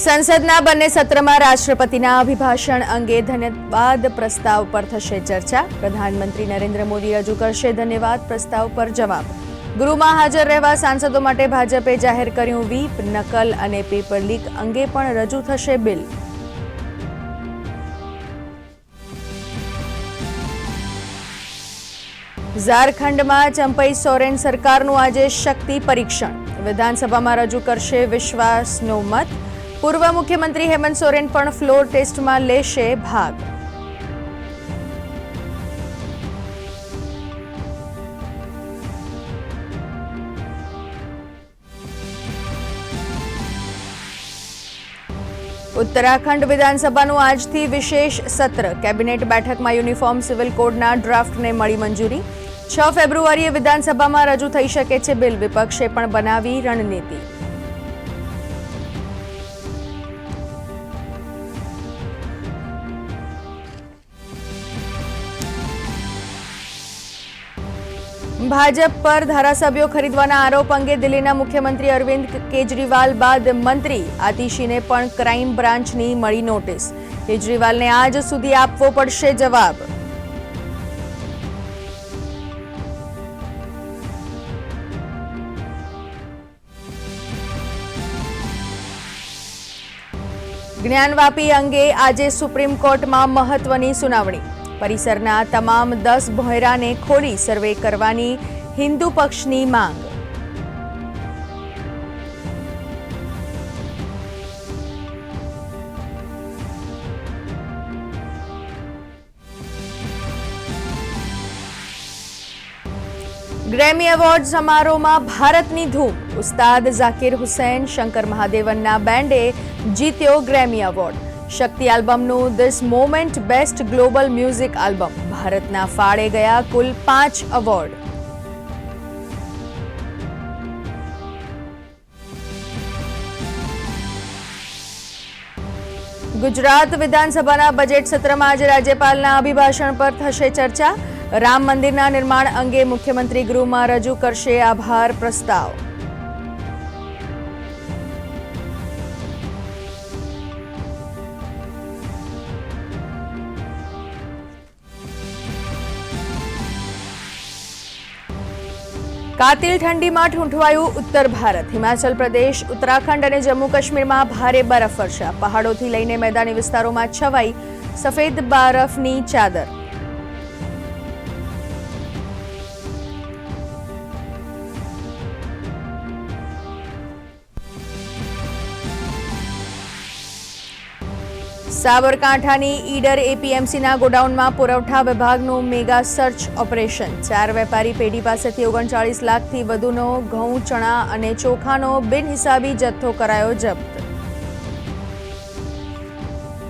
સંસદના બંને સત્રમાં રાષ્ટ્રપતિના અભિભાષણ અંગે ધન્યવાદ પ્રસ્તાવ પર થશે ચર્ચા. પ્રધાનમંત્રી નરેન્દ્ર મોદી રજૂ કરશે ધન્યવાદ પ્રસ્તાવ પર જવાબ. ગૃહમાં હાજર રહેવા સાંસદો માટે ભાજપે જાહેર કર્યું વીપ, નકલ અને પેપર લીક અંગે પણ રજૂ થશે બિલ. ઝારખંડમાં ચંપઈ સોરેન સરકારનું આજે શક્તિ પરીક્ષણ. વિધાનસભામાં રજૂ કરશે વિશ્વાસનો મત. પૂર્વ મુખ્યમંત્રી હેમંત સોરેન પણ ફ્લોર ટેસ્ટમાં લેશે ભાગ. ઉત્તરાખંડ વિધાનસભાનું આજથી વિશેષ સત્ર. કેબિનેટ બેઠકમાં યુનિફોર્મ સિવિલ કોડના ડ્રાફ્ટને મળી મંજૂરી. છ ફેબ્રુઆરીએ વિધાનસભામાં રજૂ થઈ શકે છે બિલ. વિપક્ષે પણ બનાવી રણનીતિ. ભાજપ પર ધારાસભ્યો ખરીદવાના આરોપ અંગે દિલ્હીના મુખ્યમંત્રી અરવિંદ કેજરીવાલ બાદ મંત્રી આતિશીને પણ ક્રાઇમ બ્રાન્ચની મળી નોટિસ. કેજરીવાલને આજ સુધી આપવો પડશે જવાબ. જ્ઞાનવાપી અંગે આજે સુપ્રીમ કોર્ટમાં મહત્વની સુનાવણી. પરિસરના તમામ દસ ભોયરાને ખોલી સર્વે કરવાની હિન્દુ પક્ષની માંગ. ગ્રેમી એવોર્ડ સમારોહમાં ભારતની ધૂમ. ઉસ્તાદ ઝાકિર હુસૈન, શંકર મહાદેવનના બેન્ડે જીત્યો Grammy award. Shakti આલ્બમનું this moment best global music album ભારતના ફાળે ગયા કુલ પાંચ એવોર્ડ ગુજરાત વિધાનસભાના બજેટ સત્રમાં આજે રાજ્યપાલના અભિભાષણ પર થશે ચર્ચા. રામ મંદિરના નિર્માણ અંગે મુખ્યમંત્રી ગૃહમાં રજૂ કરશે આભાર પ્રસ્તાવ. કાતિલ ઠંડીમાં ઠૂંઠવાયું ઉત્તર ભારત. હિમાચલ પ્રદેશ, ઉત્તરાખંડ અને જમ્મુ કાશ્મીરમાં ભારે બરફ બરફવર્ષા પહાડોથી લઈને મેદાની વિસ્તારોમાં છવાઈ સફેદ બરફની ચાદર. સાબરકાંઠાની ઈડર એપીએમસીના ગોડાઉનમાં પુરવઠા વિભાગનું મેગા સર્ચ ઓપરેશન. ચાર વેપારી પેઢી પાસેથી ઓગણચાળીસ લાખથી વધુનો ઘઉં, ચણા અને ચોખાનો બિનહિસાબી જથ્થો કરાયો જપ્ત.